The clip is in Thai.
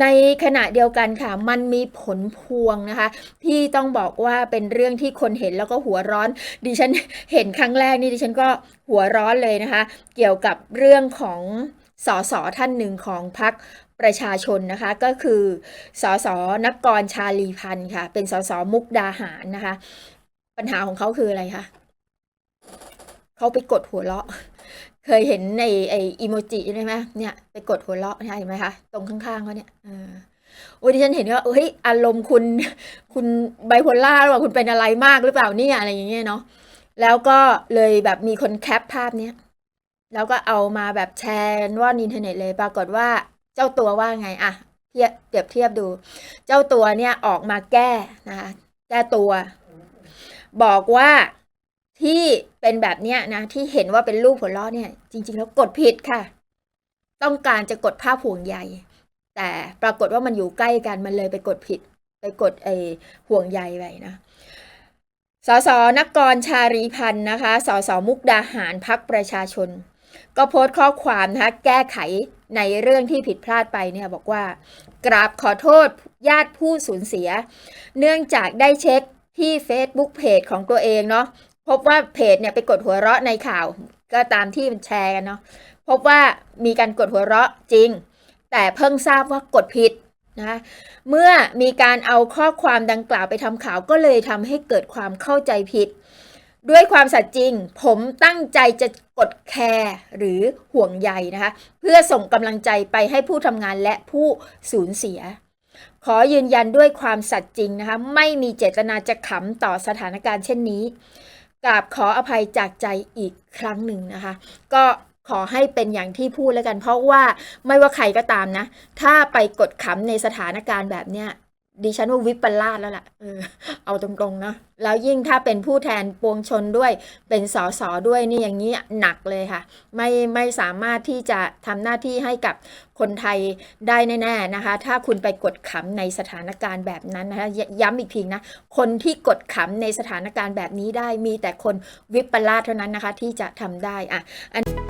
ในขณะเดียวกันค่ะ มันมีผลพวงนะคะ ที่ต้องบอกว่าเป็นเรื่องที่คนเห็นแล้วก็หัวร้อน ดิฉันเห็นครั้งแรกนี่ดิฉันก็หัวร้อนเลยนะคะ เกี่ยวกับเรื่องของสสท่านหนึ่งของพรรคประชาชนนะคะก็คือสสนักรชาลีพันธ์ค่ะ เป็นสสมุกดาหารนะคะ ปัญหาของเขาคืออะไรคะเขาไปกดหัวเราะ เคยเห็นในไออีโมจิใช่ไหมเนี่ยไปกดหัวเราะใช่ไหมคะตรงข้างๆเขาเนี่ยออโอ้ยดิฉันเห็นว่าเฮ้ยอารมณ์คุณคุณไบโพล่าหรือเปล่าคุณเป็นอะไรมากหรือเปล่าเนี่ยอะไรอย่างเงี้ยเนาะแล้วก็เลยแบบมีคนแคปภาพเนี้ยแล้วก็เอามาแบบแชร์ว่อนอินเทอร์เน็ตเลยปรากฏว่าเจ้าตัวว่าไงอะเทียบเปรียบเทียบดู เจ้าตัวเนี่ยออกมาแก้นะคะแก้ตัว บอกว่า ที่เป็นแบบเนี้ยนะที่เห็นว่าเป็นรูปหัวเราะเนี่ย จริง ๆ แล้วกดผิดค่ะ ต้องการจะกดภาพห่วงใยแต่ปรากฏว่ามันอยู่ใกล้กันมันเลยไปกดผิด ไปกดไอห่วงใยไปนะสสนกรชารีพันธ์นะคะสสมุกดาหารพักประชาชน ก็โพสต์ข้อความนะคะแก้ไขในเรื่องที่ผิดพลาดไปเนี่ยบอกว่า กราบขอโทษญาติผู้สูญเสีย เนื่องจากได้เช็คที่ Facebook เพจของตัวเองเนาะ พบว่าเพจเนี่ยไปกดหัวเราะในข่าว ก็ตามที่มันแชร์กันเนาะพบว่ามีการกดหัวเราะจริง แต่เพิ่งทราบว่ากดผิดนะเมื่อมีการเอาข้อความดังกล่าวไปทำข่าวก็เลยทำให้เกิดความเข้าใจผิด ด้วยความสัตย์จริง ผมตั้งใจจะกดแคร์หรือห่วงใยนะคะ เพื่อส่งกำลังใจไปให้ผู้ทำงานและผู้สูญเสีย ขอยืนยันด้วยความสัตย์จริงนะคะ ไม่มีเจตนาจะขำต่อสถานการณ์เช่นนี้ กราบขออภัยจากใจอีกครั้งหนึ่งนะคะ ก็ขอให้เป็นอย่างที่พูดแล้วกัน เพราะว่าไม่ว่าใครก็ตามนะ ถ้าไปกดขำในสถานการณ์แบบเนี้ย ดิฉันว่าวิปลาสแล้วล่ะเออเอาตรงๆนะ แล้วยิ่งถ้าเป็นผู้แทนปวงชนด้วย เป็นสสด้วยนี่อย่างนี้หนักเลยค่ะ ไม่ไม่สามารถที่จะทำหน้าที่ให้กับคนไทยได้แน่ๆนะคะ ถ้าคุณไปกดขำในสถานการณ์แบบนั้นนะคะย้ำอีกทีนะ คนที่กดขำในสถานการณ์แบบนี้ได้มีแต่คนวิปลาสเท่านั้นนะคะที่จะทำได้อะอัน